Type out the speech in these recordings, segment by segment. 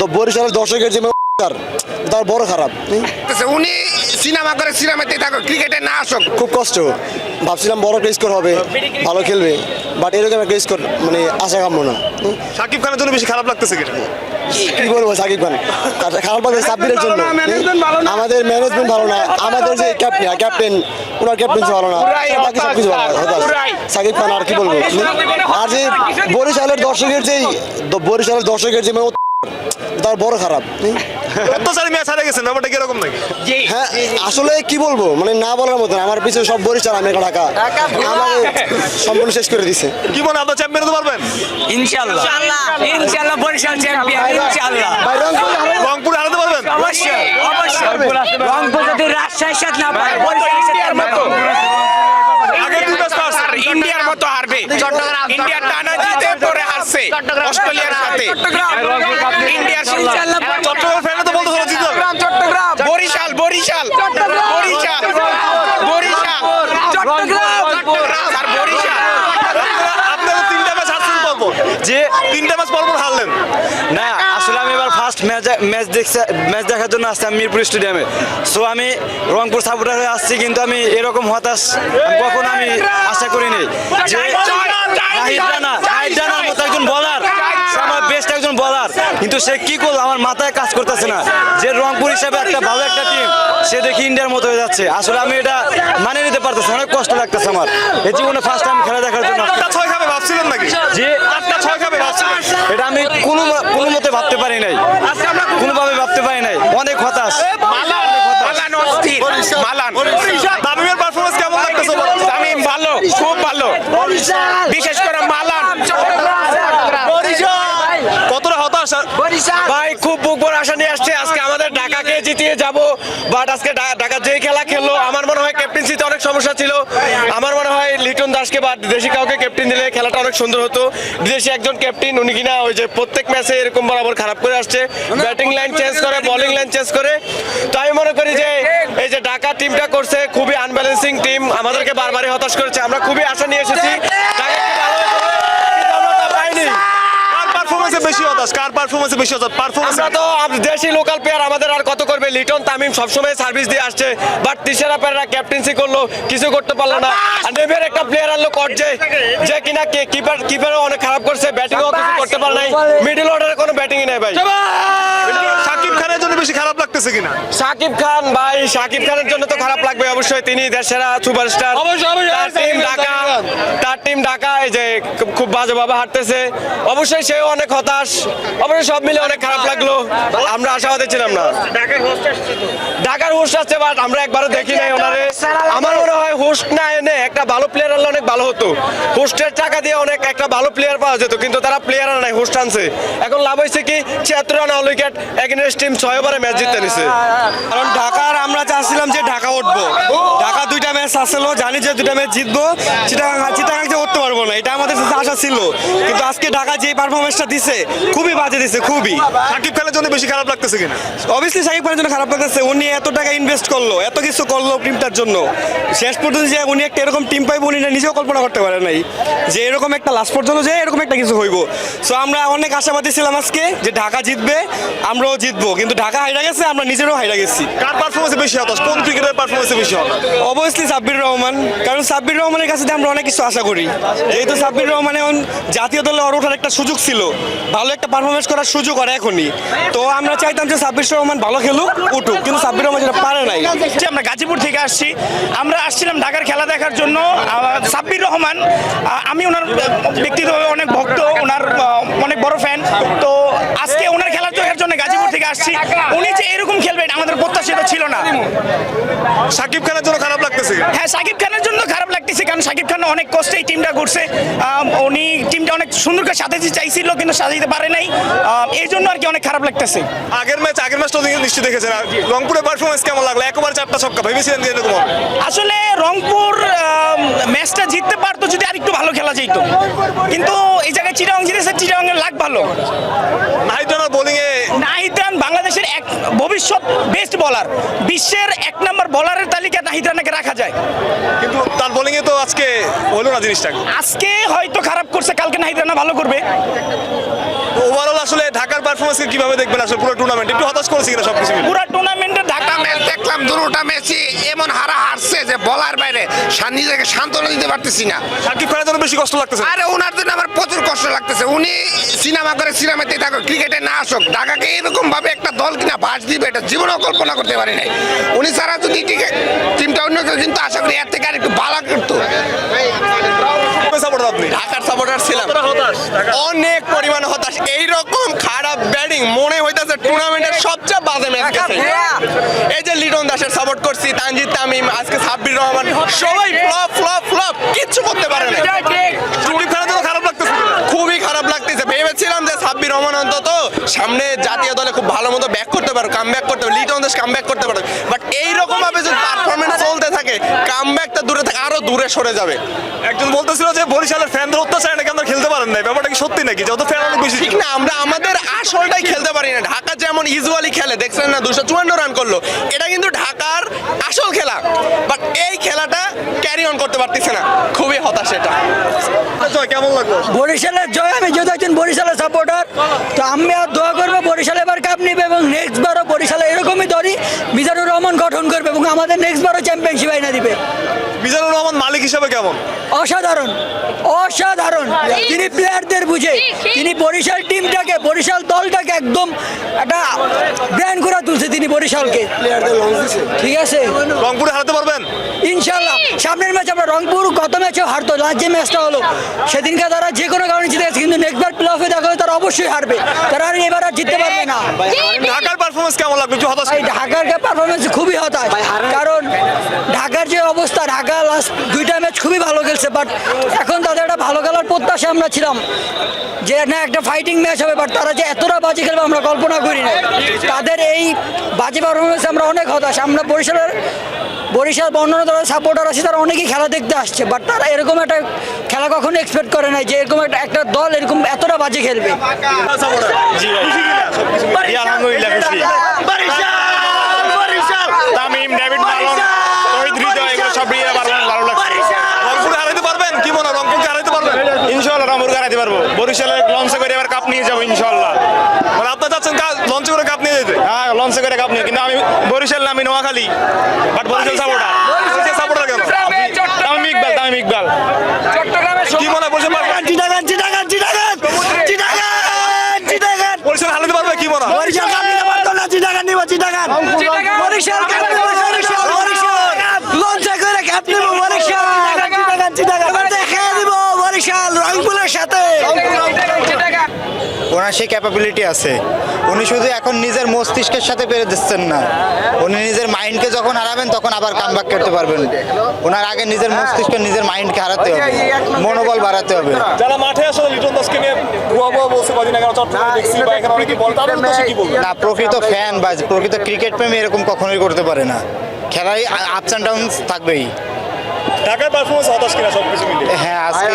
তো বরিশালের দর্শকের যে তার বড় খারাপ। উনি সিনেমা করে সিনেমাতে থাকো ক্রিকেটে না আসুক। খুব কষ্ট। ভাবছিলাম বড় একটা স্কোর হবে ভালো খেলবে বাট এরকম একটা স্কোর মানে আশা কাম্য না। সাকিব খানের জন্য বেশি খারাপ লাগতেছে কি বলব সাকিব খান? খারাপ লাগে সাব্বিরের জন্য। আমাদের ম্যানেজমেন্ট ভালো না। আমাদের যে ক্যাপ্টেন ক্যাপ্টেন ওনার ক্যাপ্টেন্সি ভালো না। বাকি সব কিছু ভালো। সাকিব খান আর কি বলব? আর যে বরিশালের দর্শকের যেই বরিশালের দর্শকের যে তার বড় খারাপ। অত্যাচারী ম্যাচ হারে গেছেন ব্যাপারটা কীরকম নাকি? হ্যাঁ আসলে কি বলব মানে না বলার মতন আমার পিছনে সব বরিশাল আমি ঢাকা। আমাকে সম্পূর্ণ শেষ করে দিছে। কি মনে আপনার চ্যাম্পিয়ন হতে পারবেন? বরিশাল চ্যাম্পিয়ন রংপুর হারাতে পারবেন? অবশ্যই অবশ্যই। রংপুর যদি রাজশাহীর সাথে না পায় বরিশালের সাথে ইন্ডিয়ার মতো। ইন্ডিয়ার মতো হারবে। ইন্ডিয়ার টানা জিতে পরে হারছে। অস্ট্রেলিয়ার সাথে ইন্ডিয়ার চট্টগ্রাম ফ্যানে তো বলতে জিতবে। চট্টগ্রাম বরিশাল বরিশাল। বরিশাল বরিশাল। চট্টগ্রাম। আর বরিশাল। আপনারা তিনটা ম্যাচ হারছেন পরপর যে তিনটা ম্যাচ পরপর হারলেন। না আসলে আমি এবার ফার্স্ট ম্যাচ ম্যাচ দেখছে ম্যাচ দেখার জন্য আসছি আমি মিরপুর স্টেডিয়ামে সো আমি রংপুর সাপোর্টার হয়ে আসছি কিন্তু আমি এরকম হতাশ কখনো আমি আশা করিনি। যে নাহিদ রানা নাহিদ রানার মতো একজন বলার সে আমার বেস্ট একজন বলার কিন্তু সে কি করল? আমার মাথায় কাজ করতেছে না। যে রংপুর হিসাবে একটা ভালো একটা টিম সে দেখি ইন্ডিয়ার মতো হয়ে যাচ্ছে। আসলে আমি এটা মানে নিতে পারতেছি অনেক কষ্ট লাগতেছে আমার। এই জীবনে ফার্স্ট টাইম খেলা দেখার জন্য। ছয় খাবে ভাবছিলেন নাকি? যে আটটা ছয় খাবে ভাবছিলেন? এটা আমি কোনো কোনো মতে ভাবতে পারি নাই। কোনোভাবে ভাবতে পারি নাই। অনেক হতাশ। Malan Malan. তামিমের পারফরমেন্স কেমন লাগতেছে? বলো? ভালো খুব ভালো। বিশেষ করে মালান। ভাই, খুব বুক বড় আশা নিয়ে আসছে। আজকে আমাদের ঢাকাকে জিতিয়ে যাব বাট আজকে ঢাকা যেই খেলা খেললো, আমার মনে হয় ক্যাপ্টেন্সিতে অনেক সমস্যা ছিল। আমার মনে হয় লিটন দাসকে বা দেশি কাউকে ক্যাপ্টেন দিলে খেলাটা অনেক সুন্দর হতো। বিদেশি একজন ক্যাপ্টেন উনি কিনা ওই যে প্রত্যেক ম্যাচে এরকম বরাবর খারাপ করে আসছে। ব্যাটিং লাইন চেঞ্জ করে বোলিং লাইন চেঞ্জ করে। তো আমি মনে করি যে, এই যে ঢাকা টিমটা করছে, খুবই আনব্যালেন্সিং টিম আমাদেরকে বারবারই হতাশ করেছে। আমরা খুবই আশা নিয়ে এসেছি ঢাকা একটু ভালো হয়ে যাবে, কিন্তু আমরা তা পাইনি কার পারফরমেন্সে বেশি হতাশ কার পারফরমেন্সে বেশি হতাশ পারফরমেন্স আমরা তো দেশি লোকাল প্লেয়ার আমাদের আর কত করবে? লিটন তামিম সবসময় সার্ভিস দিয়ে আসছে। বাট প্লেয়াররা ক্যাপ্টেন্সি করল কিছু করতে পারল না। আর নেভের একটা প্লেয়ার আনলো করছে যে কিনা কিপার কিপারও অনেক খারাপ করছে ব্যাটিংও কিছু করতে পারে নাই। মিডল অর্ডারে কোনো ব্যাটিংই নেই ভাই। সাকিব খানের জন্য বেশি খারাপ লাগতেছে কিনা? সাকিব খান ভাই সাকিব খানের জন্য তো খারাপ লাগবে অবশ্যই। তিনি দেশেরা সুপারস্টার। তার টিম ঢাকা তার টিম ঢাকা এই যে খুব- খুব বাজেভাবে হাঁটতেছে অবশ্যই সেও অনেক হতাশ। অবশ্যই সব মিলে অনেক খারাপ লাগল। আমরা আশাবাদী ছিলাম না। ঢাকার হোস্ট আসছে বাট আমরা একবারও দেখি নাই ওনারে। আমার মনে হয় হোস্ট না এনে একটা ভালো প্লেয়ার আনলে অনেক ভালো হতো। হোস্টের টাকা দিয়ে অনেক একটা ভালো প্লেয়ার পাওয়া যেত কিন্তু তারা প্লেয়ার নাই হোস্ট আনছে। এখন লাভ হয়েছে কি? ছিয়াত্তর run all wicket against team ছয় ওভারে ম্যাচ জিতে কারণ ঢাকার আমরা চাচ্ছিলাম যে ঢাকা উঠবো। ম্যাচ আসলো জানি যে দুইটা ম্যাচ জিতবো চিটাগাং চিটাগাং যে উঠতে পারব না এটা আমাদের আশা ছিল। কিন্তু আজকে ঢাকা যে পারফরমেন্সটা দিছে খুবই বাজে দিছে খুবই। সাকিব খানের জন্য বেশি খারাপ লাগতেছে কিনা? অবভিয়াসলি সাকিব খানের জন্য খারাপ লাগতেছে উনি এত টাকা ইনভেস্ট করল এত কিছু করল টিমটার জন্য। শেষ পর্যন্ত যে উনি একটা এরকম টিম পাইবো উনি নিজেও কল্পনা করতে পারে নাই। যে এরকম একটা লাস্ট পর্যন্ত যে এরকম একটা কিছু হইব। সো আমরা অনেক আশাবাদী ছিলাম আজকে যে ঢাকা জিতবে আমরাও জিতবো। কিন্তু ঢাকা হাইরা গেছে আমরা নিজেরও হাইরা গেছি। কার পারফরমেন্সে বেশি হতাশ? কোন ক্রিকেটের পারফরমেন্সে বেশি হতাশ? অবভিয়াসলি সাব্বির রহমান। কারণ সাব্বির রহমানের কাছে আমরা অনেক কিছু আশা করি। যেহেতু সাব্বির রহমান এখন জাতীয় দলে ওর ওঠার একটা সুযোগ ছিল। ভালো একটা পারফরমেন্স করার সুযোগ আর এখনই। তো আমরা চাইতাম যে সাব্বির রহমান ভালো খেলুক, উঠুক। কিন্তু সাব্বির রহমান যেটা পারে নাই। আমরা গাজীপুর থেকে আসছি। আমরা আসছিলাম ঢাকার খেলা দেখার জন্য। সাব্বির রহমান আমি ওনার ব্যক্তিগতভাবে অনেক ভক্ত, ওনার অনেক বড় ফ্যান তো আজকে ওনার আসছি। উনি যে এরকম খেলবেন আমাদের প্রত্যাশিত ছিল না। সাকিব খানের জন্য খারাপ লাগতেছে। হ্যাঁ সাকিব খানের জন্য খারাপ লাগতেছে কারণ সাকিব খান অনেক কষ্টে এই টিমটা করছে উনি টিমটা অনেক সুন্দর করে সাজাতে চাইছিল কিন্তু সাজাইতে পারে নাই। এই জন্য আর কি অনেক খারাপ লাগতেছে। আগের ম্যাচ আগের ম্যাচটা নিশ্চয়ই দেখেছেন। রংপুরের পারফরমেন্স কেমন লাগল? একবার চারটা ছক্কা ভেবেছিলেন যে এরকম আসলে রংপুর ম্যাচটা জিততে পারতো যদি আরেকটু ভালো খেলা যেত। কিন্তু এই জায়গায় চিরাং জিতেছে চিরাং এর লাগ ভালো। নাহিদ রানার বোলিং এ নাহিদ রান বাংলাদেশের এক ভবিষ্যৎ বেস্ট বলার বিশ্বের এক নম্বর বলারের তালিকা নাহিদ রানাকে রাখা যায়। কিন্তু তার বোলিং এ তো আজকে হলো না জিনিসটা। আজকে হয়তো খারাপ করছে কালকে নাহিদ রানা ভালো করবে। ওভারঅল আসলে ঢাকার পারফরমেন্স কীভাবে দেখবেন আসলে পুরো টুর্নামেন্ট একটু হতাশ করেছে কিনা সবকিছু পুরো পুরা টুর্নামেন্টে ঢাকা দেখলাম দুটা ম্যাচই এমন হারা হারছে যে বলার বাইরে নিজেকে সান্ত্বনা দিতে পারতেছি না। সাকিব খানের জন্য বেশি কষ্ট লাগতেছে। আরে ওনার জন্য আমার প্রচুর কষ্ট লাগতেছে। উনি সিনেমা করে সিনেমাতে থাকুক ক্রিকেটে না আসুক ঢাকাকে এরকম ভাবে একটা দল কিনা বাস দিবে এটা জীবনেও কল্পনা করতে পারি নাই। উনি ছাড়া যদি টিমটা অন্য কেউ কিন্তু আশা করি এর থেকে আর একটু ভালো করতো। আপনি ঢাকার সাপোর্টার ছিলাম। অনেক পরিমাণে হতাশ। এইরকম খারাপ ব্যাটিং মনে হইতাছে টুর্নামেন্টের সবচেয়ে বাজে ম্যাচ গেছে। এই যে লিটন দাসের সাপোর্ট করছি তানজিদ তামিম আজকে সাব্বির রহমান সবাই ফ্লপ ফ্লপ ফ্লপ কিচ্ছু করতে পারে না সাকিব খানের জন্য খারাপ লাগতেছে খুবই খারাপ লাগতেছে। ভেবেছিলাম যে সাব্বির রহমান অন্তত সামনে জাতীয় দলে খুব ভালো মতো ব্যাক করতে পারো কাম ব্যাক করতে পারো লিটন দাস কাম ব্যাক করতে পারো বাট এইরকম ভাবে যদি পারফরমেন্স চলতে থাকে কাম ব্যাকটা দূরে থাকে, আরও দূরে সরে যাবে। একজন বলতেছিল যে বরিশালের ফ্যানদের অত্যাচার না কেন খেলতে পারেন না ব্যাপারটা সত্যি নাকি? যত ফ্যান অনেক বেশি ঠিক না আমরা আমাদের আসলটাই খেলতে পারি না। ঢাকা যেমন ইউজুয়ালি খেলে দেখছেন না দুশো চুয়ান্ন রান করল। এটা কিন্তু ঢাকার আসল খেলা। বাট এই খেলাটা ক্যারি অন করতে পারতেছে না। খুবই হতাশ এটা। আচ্ছা, কেমন লাগল? বরিশালের জয় আমি যেহেতু একজন বরিশালের সাপোর্টার তো আমি আর দোয়া করব বরিশাল এবার কাপ নিবে এবং নেক্সট বারও বরিশালে এরকমই দলই মিজানুর রহমান গঠন করবে এবং আমাদের নেক্সট বারও চ্যাম্পিয়নশিপ আইনা দিবে। মিজানুর রহমান মালিক হিসেবে কেমন? অসাধারণ অসাধারণ। তিনি প্লেয়ারদের বুঝে তিনি বরিশাল টিমটাকে বরিশাল দলটাকে একদম একটা ব্র্যান্ড করে তুলছে তিনি বরিশালকে। ঠিক আছে? রংপুরে হারাতে পারবেন? ইনশাল্লাহ সামনের ম্যাচ আমরা রংপুর গত ম্যাচেও হারতো লাস্ট যে ম্যাচটা হলো। সেদিনকে তারা যে কোনো কারণে জিতে গেছে কিন্তু নেক্সট বার প্লে অফে দেখা তারা অবশ্যই হারবে। তারা আর এবার আর জিততে পারবে না। ঢাকার পারফরমেন্স কেমন লাগল? একটু হতাশ ভাই ঢাকার পারফরমেন্স খুবই হতাশ। কারণ ঢাকার যে অবস্থা ঢাকা লাস্ট দুইটা ম্যাচ খুবই ভালো খেলছে বাট এখন তাদের একটা ভালো খেলার প্রত্যাশা আমরা ছিলাম। যে না, একটা ফাইটিং ম্যাচ হবে বাট তারা যে এতটা বাজে খেলবে, আমরা কল্পনা করি না তাদের এই বাজে পারফরমেন্স আমরা অনেক হতাশ। আমরা বরিশালের, বরিশাল বর্ণনা দলের সাপোর্টার আছে, তারা অনেকেই খেলা দেখতে আসছে বাট তারা এরকম একটা খেলা কখনো এক্সপেক্ট করে নাই যে এরকম একটা একটা দল এরকম এতটা বাজে খেলবে নিয়ে ভালো ভালো লাগছে রংপুরে হারাতে পারবেন কি মনে হয় রংপুরকে হারাতে পারবেন ইনশাল্লাহ রংপুর হারাতে পারব। বরিশালে লঞ্চে করে এবার কাপ নিয়ে যাব ইনশাল্লাহ মানে আপনার চাচ্ছেন লঞ্চে করে কাপ নিয়ে যেতে? হ্যাঁ লঞ্চে করে কাপ নিয়ে। কিন্তু আমি বরিশাল না আমি Noakhali. But Barishal supporter. Barishal supporter কেন? তামিম ইকবাল তামিম ইকবাল। কি মনে হয় বরিশাল? চিটাগান চিটাগান চিটাগান চিটাগান চিটাগান বরিশাল হারাতে পারবে কি মনে হয়? বরিশাল কাপ নিতে পারতো না চিটাগান নিব চিটাগান বরিশাল কাপ বরিশাল বরিশাল লঞ্চে করে কাপ নিব বরিশাল চিটাগান চিটাগান এবার দেখে দিব বরিশাল রংপুরের সাথে। ওনার সেই ক্যাপাবিলিটি আছে। উনি শুধু এখন নিজের মস্তিষ্কের সাথে পেরে দিচ্ছেন না। উনি নিজের মাইন্ডকে যখন হারাবেন তখন আবার কাম করতে পারবেন। ওনার আগে নিজের মস্তিষ্ক নিজের মাইন্ডকে হারাতে হবে। মনোবল বাড়াতে হবে। যারা মাঠে আসলে লিটন দাসকে নিয়ে ভুয়া ভুয়া বলছে কদিন আগে চট্টগ্রামে দেখছি বা এখানে অনেকে বল। কি না প্রকৃত ফ্যান বা প্রকৃত ক্রিকেট প্রেমী এরকম কখনোই করতে পারে না। খেলায় আপস অ্যান্ড ডাউন থাকবেই। ঢাকার পারফরমেন্স হতাশ কিনা সব কিছু মিলে হ্যাঁ আজকে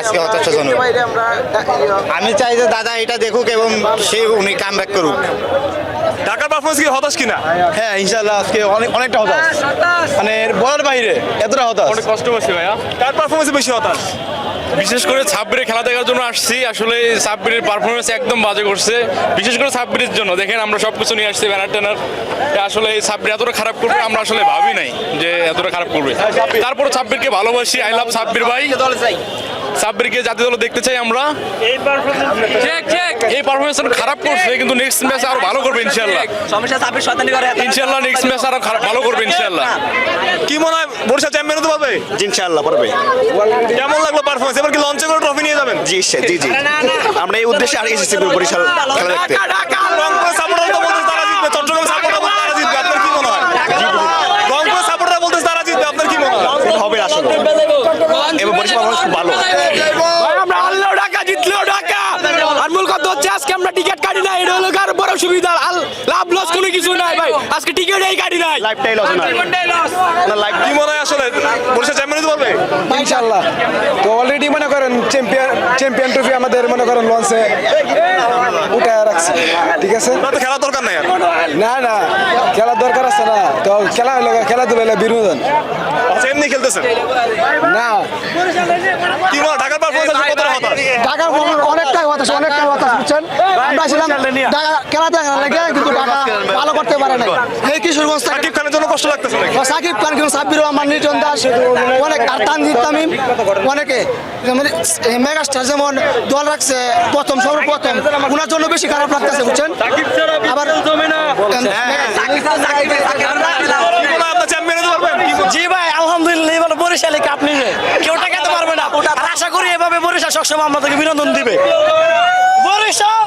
আজকে হতাশাজনক। আমি চাই যে দাদা এটা দেখুক এবং সে উনি কাম ব্যাক করুক। ঢাকার পারফরমেন্স কি হতাশ কিনা? হ্যাঁ ইনশাল্লাহ আজকে অনেক অনেকটা হতাশ। মানে বলার বাইরে এতটা হতাশ। অনেক কষ্ট হচ্ছে ভাইয়া। কার পারফরমেন্স বেশি হতাশ? বিশেষ করে সাব্বিরের খেলা দেখার জন্য আসছি। আসলে সাব্বিরের পারফরমেন্স একদম বাজে করছে। বিশেষ করে সাব্বিরের জন্য। দেখেন আমরা সবকিছু নিয়ে আসছি ব্যানার ট্যানার আসলে সাব্বির এতটা খারাপ করবে, আমরা আসলে ভাবি নাই যে এতটা খারাপ করবে। তারপরে সাব্বিরকে ভালোবাসি। আই লাভ সাব্বির ভাই। সাব্বিরকে জাতীয় দলে দেখতে চাই আমরা। এই পারফরমেন্স খারাপ করছে কিন্তু নেক্সট ম্যাচ আরও ভালো করবে ইনশাল্লাহ সমস্যা সাপে শতানি করে ইনশাল্লাহ নেক্সট ম্যাচ আরও ভালো করবে ইনশাল্লাহ কি মনে হয় বরিশাল চ্যাম্পিয়ন হতে পারবে? ইনশাল্লাহ পারবে। কেমন লাগল পারফরমেন্স এবার কি লঞ্চে করে ট্রফি নিয়ে যাবেন? জি জি জি। আমরা এই উদ্দেশ্যে আর এসেছি বরিশাল খেলা দেখতে। রংপুরের সাপোর্টার তো বলতেছে তারা জিতবে চট্টগ্রাম সাপোর্টার বলতে তারা জিতবে আপনার কি মনে হয় রংপুরের সাপোর্টার বলতেছে তারা জিতবে আপনার কি মনে হয় হবে আসলে বরিশাল খুব ভালো। আমরা হারলেও ঢাকা জিতলেও ঢাকা। আর মূল কথা হচ্ছে আজকে আমরা টিকিট কাটি নাই এটা হলো কার বড় সুবিধা। আল লাভ লস কোনো কিছু নাই ভাই। আজকে টিকিট এই গাড়ি নাই। লাইফটাই লস না না লাইফ কি মনে হয় আসলে? বরিশাল চ্যাম্পিয়ন হতে পারবে ইনশাল্লাহ তো অলরেডি মনে করেন চ্যাম্পিয়ন চ্যাম্পিয়ন ট্রফি আমাদের মনে করেন লঞ্চে উঠে রাখছে। ঠিক আছে? না তো খেলার দরকার নাই না না। খেলার দরকার আছে না। তো খেলা হলো খেলাধুলা বিনোদন। আচ্ছা এমনি খেলতেছেন না কি মনে ঢাকার পারফরমেন্স কতটা হতাশ ঢাকা অনেকটাই হতাশ অনেকটাই হতাশ বুঝছেন আমরা ছিলাম ঢাকা খেলা দেখা লাগে কিন্তু ঢাকা ভালো করতে পারে না এই কিশোরগঞ্জ সাকিব খানের জন্য কষ্ট লাগতেছে নাকি সাকিব খান কিন্তু সাব্বির রহমান নির্জন দাস অনেক আর তানজিদ তামিম অনেকে যেমন এই মেগাস্টার যেমন দল রাখছে প্রথম সর্বপ্রথম ওনার জন্য বেশি খারাপ লাগতেছে বুঝছেন আবার পারবেন? জি ভাই আলহামদুলিল্লাহ এবার বরিশালে কাপ নিয়ে কেউ টাকাতে পারবে না। আর আশা করি এভাবে বরিশাল সবসময় আমাদেরকে বিনোদন দিবে। বরিশাল!